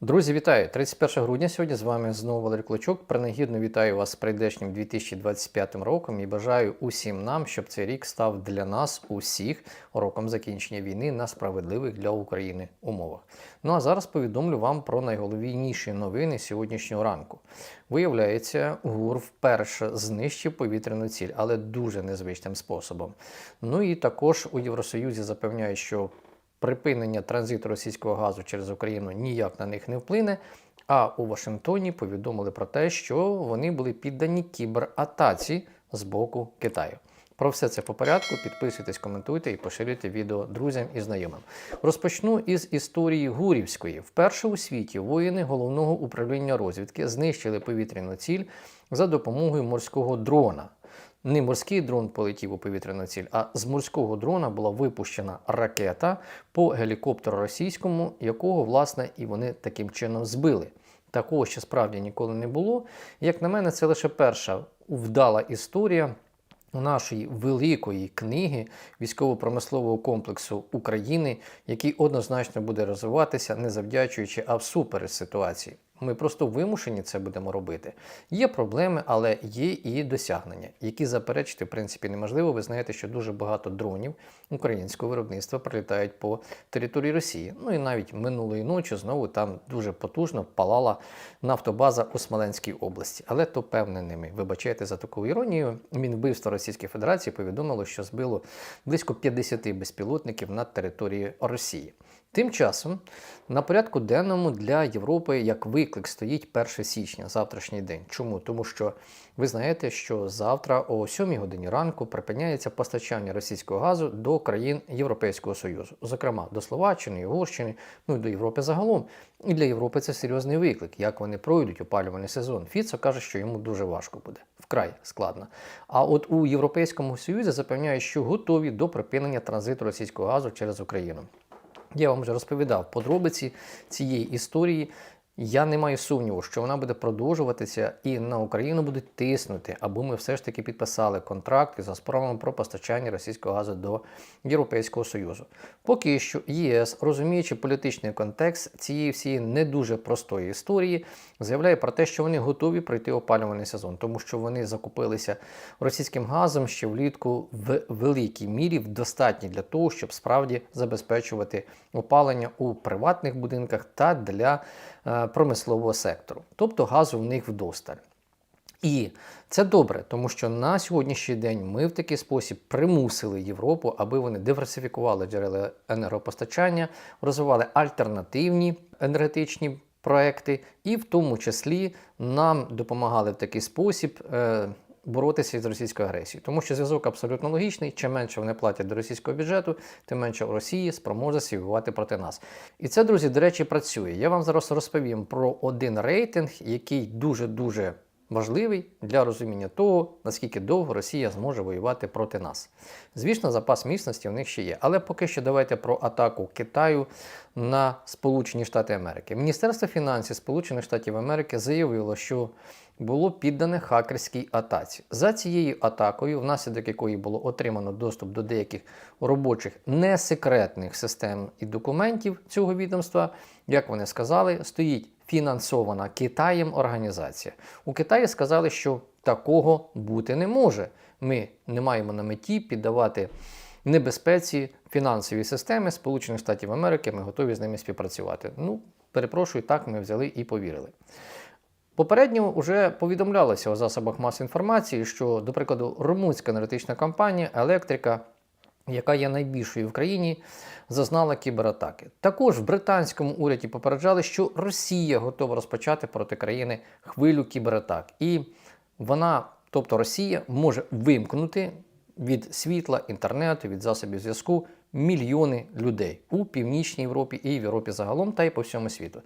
Друзі, вітаю! 31 грудня сьогодні з вами знову Валерій Клочок. Принагідно вітаю вас з прийдешнім 2025 роком і бажаю усім нам, щоб цей рік став для нас усіх роком закінчення війни на справедливих для України умовах. Ну а зараз повідомлю вам про найголовніші новини сьогоднішнього ранку. Виявляється, ГУР вперше знищив повітряну ціль, але дуже незвичним способом. Ну і також у Євросоюзі запевняють, що припинення транзиту російського газу через Україну ніяк на них не вплине. А у Вашингтоні повідомили про те, що вони були піддані кібератаці з боку Китаю. Про все це по порядку. Підписуйтесь, коментуйте і поширюйте відео друзям і знайомим. Розпочну із історії Гурівської. Вперше у світі воїни головного управління розвідки знищили повітряну ціль за допомогою морського дрона. Не морський дрон полетів у повітряну ціль, а з морського дрона була випущена ракета по гелікоптеру російському, якого, власне, і вони таким чином збили. Такого ще справді ніколи не було. Як на мене, це лише перша вдала історія нашої великої книги військово-промислового комплексу України, який однозначно буде розвиватися, не завдячуючи, а всупереч ситуації. Ми просто вимушені це будемо робити. Є проблеми, але є і досягнення, які заперечити, в принципі, неможливо. Ви знаєте, що дуже багато дронів українського виробництва прилітають по території Росії. Ну і навіть минулої ночі знову там дуже потужно палала нафтобаза у Смоленській області. Але то певне не ми. Вибачайте за таку іронію. Мінвбивство Російської Федерації повідомило, що збило близько 50 безпілотників над територією Росії. Тим часом на порядку денному для Європи як виклик стоїть 1 січня, завтрашній день. Чому? Тому що ви знаєте, що завтра о 7 годині ранку припиняється постачання російського газу до країн Європейського Союзу, зокрема до Словаччини, Угорщини, ну і до Європи загалом. І для Європи це серйозний виклик, як вони пройдуть опалювальний сезон. Фіцо каже, що йому дуже важко буде, вкрай складно. А от у Європейському Союзі запевняють, що готові до припинення транзиту російського газу через Україну. Я вам вже розповідав подробиці цієї історії. Я не маю сумніву, що вона буде продовжуватися і на Україну будуть тиснути, аби ми все ж таки підписали контракти за справами про постачання російського газу до Європейського Союзу. Поки що ЄС, розуміючи політичний контекст цієї всієї не дуже простої історії, заявляє про те, що вони готові пройти опалювальний сезон, тому що вони закупилися російським газом ще влітку в великій мірі, достатньо для того, щоб справді забезпечувати опалення у приватних будинках та для промислового сектору. Тобто газу в них вдосталь. І це добре, тому що на сьогоднішній день ми в такий спосіб примусили Європу, аби вони диверсифікували джерела енергопостачання, розвивали альтернативні енергетичні проекти, і в тому числі нам допомагали в такий спосіб. Боротися з російською агресією, тому що зв'язок абсолютно логічний. Чим менше вони платять до російського бюджету, тим менше в Росії спроможності воювати проти нас. І це, друзі, до речі, працює. Я вам зараз розповім про один рейтинг, який дуже дуже важливий для розуміння того, наскільки довго Росія зможе воювати проти нас. Звісно, запас міцності в них ще є. Але поки що давайте про атаку Китаю на Сполучені Штати Америки. Міністерство фінансів Сполучених Штатів Америки заявило, що було піддане хакерській атаці. За цією атакою, внаслідок якої було отримано доступ до деяких робочих несекретних систем і документів цього відомства, як вони сказали, стоїть фінансована Китаєм організація. У Китаї сказали, що такого бути не може. Ми не маємо на меті піддавати небезпеці фінансові системи Сполучених Штатів Америки. Ми готові з ними співпрацювати. Ну, перепрошую, так ми взяли і повірили. Попередньо вже повідомлялося у засобах масової інформації, що, до прикладу, румунська енергетична компанія Електрика, яка є найбільшою в країні, зазнала кібератаки. Також в британському уряді попереджали, що Росія готова розпочати проти країни хвилю кібератак. І вона, тобто Росія, може вимкнути від світла, інтернету, від засобів зв'язку мільйони людей у Північній Європі і в Європі загалом, та й по всьому світу.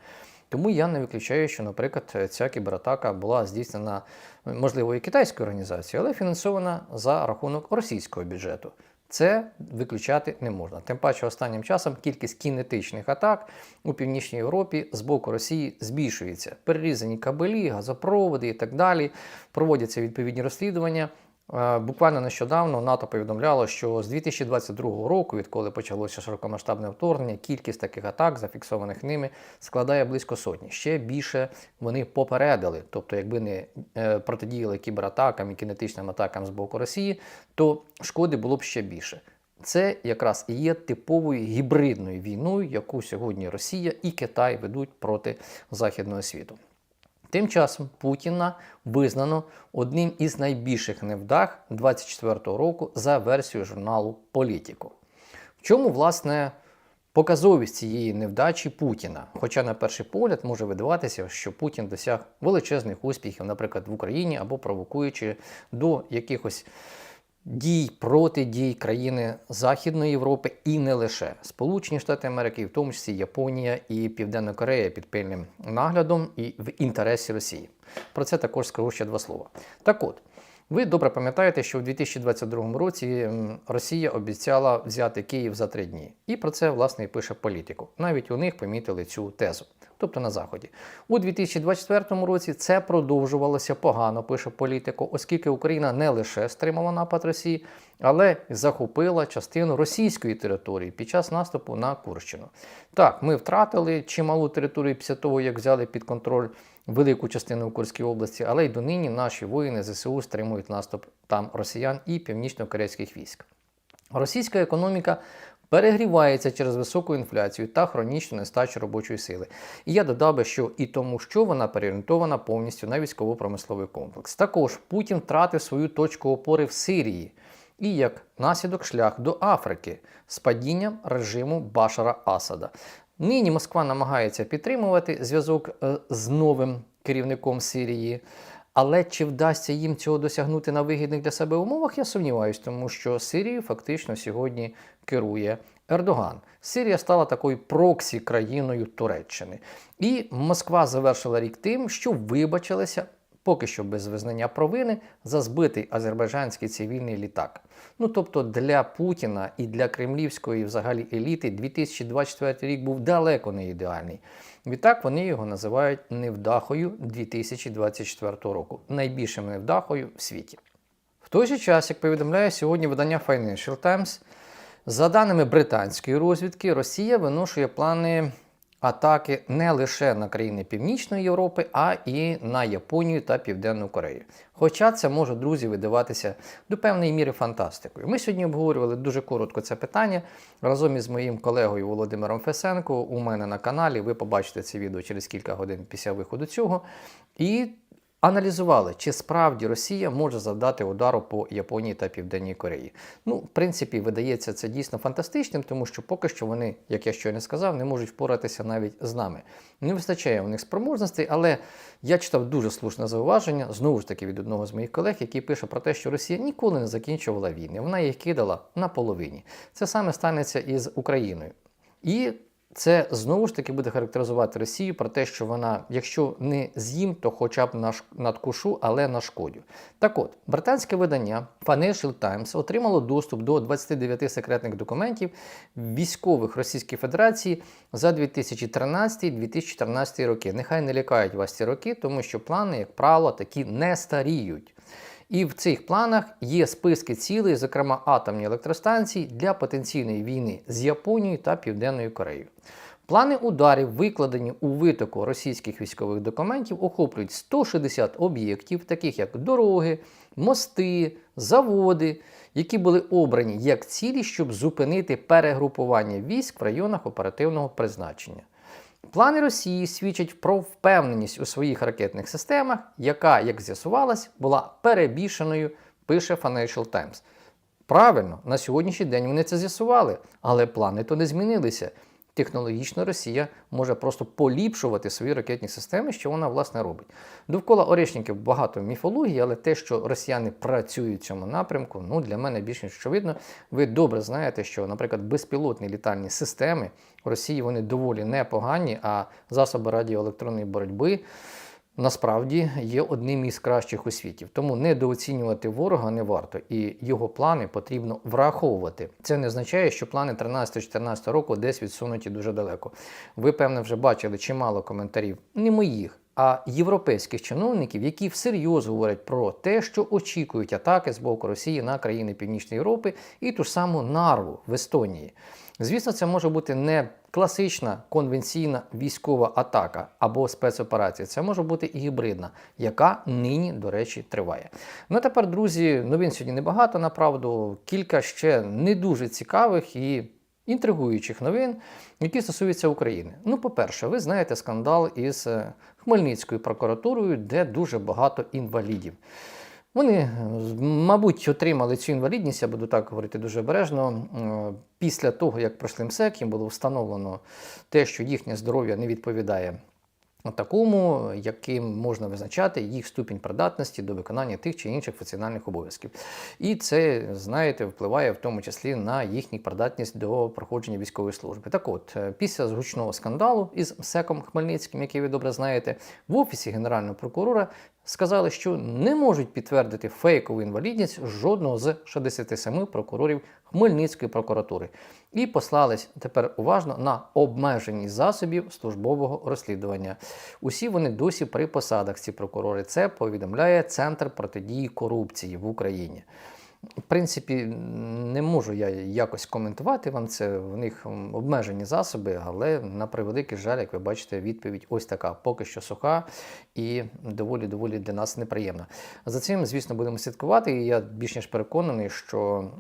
Тому я не виключаю, що, наприклад, ця кібератака була здійснена можливо і китайською організацією, але фінансована за рахунок російського бюджету. Це виключати не можна. Тим паче, останнім часом кількість кінетичних атак у північній Європі з боку Росії збільшується. Перерізані кабелі, газопроводи і так далі. Проводяться відповідні розслідування. Е, Буквально нещодавно НАТО повідомляло, що з 2022 року, відколи почалося широкомасштабне вторгнення, кількість таких атак, зафіксованих ними, складає близько сотні. Ще більше вони попередили. Тобто, якби не е, протидіяли кібератакам і кінетичним атакам з боку Росії, то шкоди було б ще більше. Це якраз і є типовою гібридною війною, яку сьогодні Росія і Китай ведуть проти Західного світу. Тим часом Путіна визнано одним із найбільших невдах 24-го року за версією журналу Політіко. В чому, власне, показовість цієї невдачі Путіна? Хоча, на перший погляд, може видаватися, що Путін досяг величезних успіхів, наприклад, в Україні або провокуючи до якихось дій проти дій країни Західної Європи і не лише Сполучені Штати Америки, в тому числі Японія і Південна Корея під пильним наглядом і в інтересі Росії. Про це також скажу ще два слова. Так от. Ви добре пам'ятаєте, що в 2022 році Росія обіцяла взяти Київ за три дні. І про це, власне, і пише політику. Навіть у них помітили цю тезу, тобто на Заході. У 2024 році це продовжувалося погано, пише політику, оскільки Україна не лише стримала напад Росії, але й захопила частину російської території під час наступу на Курщину. Так, ми втратили чималу територію після того, як взяли під контроль велику частину Курській області, але й донині наші воїни ЗСУ стримують наступ там росіян і північно-корейських військ. Російська економіка перегрівається через високу інфляцію та хронічну нестачу робочої сили. І я додав би, що і тому, що вона переорієнтована повністю на військово-промисловий комплекс. Також Путін втратив свою точку опори в Сирії. І як наслідок шлях до Африки з падінням режиму Башара Асада. Нині Москва намагається підтримувати зв'язок е, з новим керівником Сирії. Але чи вдасться їм цього досягнути на вигідних для себе умовах, я сумніваюся, тому що Сирією фактично сьогодні керує Ердоган. Сирія стала такою проксі країною Туреччини. І Москва завершила рік тим, що вибачилася. Поки що без визнання провини за збитий азербайджанський цивільний літак. Ну тобто для Путіна і для кремлівської взагалі еліти 2024 рік був далеко не ідеальний. Відтак вони його називають невдахою 2024 року, найбільшим невдахою в світі. В той же час, як повідомляє сьогодні видання Financial Times, за даними британської розвідки, Росія виношує плани атаки не лише на країни Північної Європи, а і на Японію та Південну Корею. Хоча це може, друзі, видаватися до певної міри фантастикою. Ми сьогодні обговорювали дуже коротко це питання разом із моїм колегою Володимиром Фесенко у мене на каналі. Ви побачите це відео через кілька годин після виходу цього. І Аналізували, чи справді Росія може завдати удару по Японії та Південній Кореї. Ну, в принципі, видається це дійсно фантастичним, тому що поки що вони, як я щойно сказав, не можуть впоратися навіть з нами. Не вистачає у них спроможностей, але я читав дуже слушне зауваження, знову ж таки від одного з моїх колег, який пише про те, що Росія ніколи не закінчувала війни. Вона їх кидала на половині. Це саме станеться із Україною. І це знову ж таки буде характеризувати Росію про те, що вона, якщо не з'їм, то хоча б наш надкушу, але нашкодю. Так от, британське видання Financial Times отримало доступ до 29 секретних документів військових Російської Федерації за 2013-2014 роки. Нехай не лякають вас ці роки, тому що плани, як правило, такі не старіють. І в цих планах є списки цілей, зокрема атомні електростанції, для потенційної війни з Японією та Південною Кореєю. Плани ударів, викладені у витоку російських військових документів, охоплюють 160 об'єктів, таких як дороги, мости, заводи, які були обрані як цілі, щоб зупинити перегрупування військ в районах оперативного призначення. Плани Росії свідчать про впевненість у своїх ракетних системах, яка, як з'ясувалось, була перебільшеною, пише Financial Times. Правильно, на сьогоднішній день вони це з'ясували, але плани то не змінилися. Технологічно Росія може просто поліпшувати свої ракетні системи, що вона власне робить. Довкола Орешників багато міфології, але те, що росіяни працюють в цьому напрямку, ну для мене більш ніж очевидно. Ви добре знаєте, що, наприклад, безпілотні літальні системи в Росії вони доволі непогані, а засоби радіоелектронної боротьби насправді є одним із кращих у світі. Тому недооцінювати ворога не варто, і його плани потрібно враховувати. Це не означає, що плани 13-14 року десь відсунуті дуже далеко. Ви, певне, вже бачили чимало коментарів, не моїх. а європейських чиновників, які всерйоз говорять про те, що очікують атаки з боку Росії на країни Північної Європи і ту ж саму Нарву в Естонії. Звісно, це може бути не класична конвенційна військова атака або спецоперація. Це може бути і гібридна, яка нині, до речі, триває. Ну тепер, друзі, новин сьогодні небагато, направду, кілька ще не дуже цікавих і інтригуючих новин, які стосуються України. Ну, по-перше, ви знаєте скандал із е, Хмельницькою прокуратурою, де дуже багато інвалідів. Вони, е, мабуть, отримали цю інвалідність, я буду так говорити дуже обережно. е, Після того, як пройшли МСЕК, їм було встановлено те, що їхнє здоров'я не відповідає такому, яким можна визначати їх ступінь придатності до виконання тих чи інших функціональних обов'язків. І це, знаєте, впливає в тому числі на їхню придатність до проходження військової служби. Так от, е, після гучного скандалу із МСЕКом Хмельницьким, який ви добре знаєте, в офісі Генерального прокурора сказали, що не можуть підтвердити фейкову інвалідність жодного з 67 прокурорів Хмельницької прокуратури. І послались тепер уважно на обмеженість засобів службового розслідування. Усі вони досі при посадах ці прокурори. Це повідомляє Центр протидії корупції в Україні. В принципі, не можу я якось коментувати вам це. В них обмежені засоби, але на превеликий жаль, як ви бачите, відповідь ось така, поки що суха і доволі доволі для нас неприємна. За цим, звісно, будемо слідкувати. І я більш ніж переконаний, що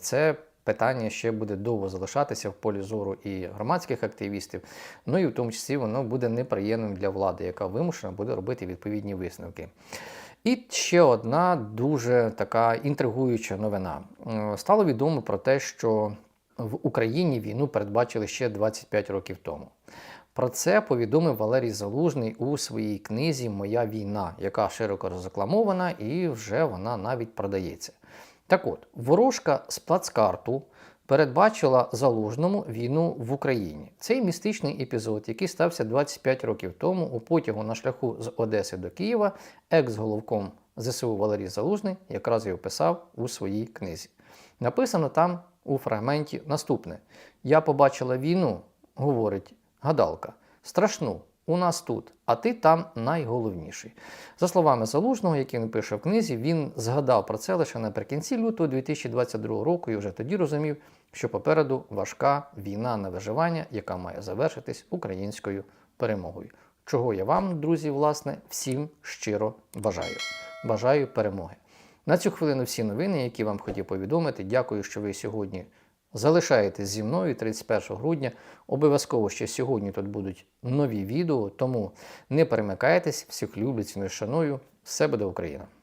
це. Питання ще буде довго залишатися в полі зору і громадських активістів, ну і в тому числі воно буде неприємним для влади, яка вимушена буде робити відповідні висновки. І ще одна дуже така інтригуюча новина. Е, Стало відомо про те, що в Україні війну передбачили ще 25 років тому. Про це повідомив Валерій Залужний у своїй книзі Моя війна, яка широко розрекламована і вже вона навіть продається. Так от, ворожка з плацкарту передбачила залужному війну в Україні. Цей містичний епізод, який стався 25 років тому у потягу на шляху з Одеси до Києва, екс-головком ЗСУ Валерій Залужний якраз і описав у своїй книзі. Написано там у фрагменті наступне: Я побачила війну, говорить гадалка, страшну. У нас тут, а ти там найголовніший. За словами Залужного, який він пише в книзі, він згадав про це лише наприкінці лютого 2022 року і вже тоді розумів, що попереду важка війна на виживання, яка має завершитись українською перемогою. Чого я вам, друзі, власне, всім щиро бажаю. Бажаю перемоги. На цю хвилину всі новини, які вам хотів повідомити. Дякую, що ви сьогодні залишаєтесь зі мною 31 грудня. Обов'язково ще сьогодні тут будуть нові відео, тому не перемикайтесь, всіх люблю, ціную, шаную. Все буде Україна!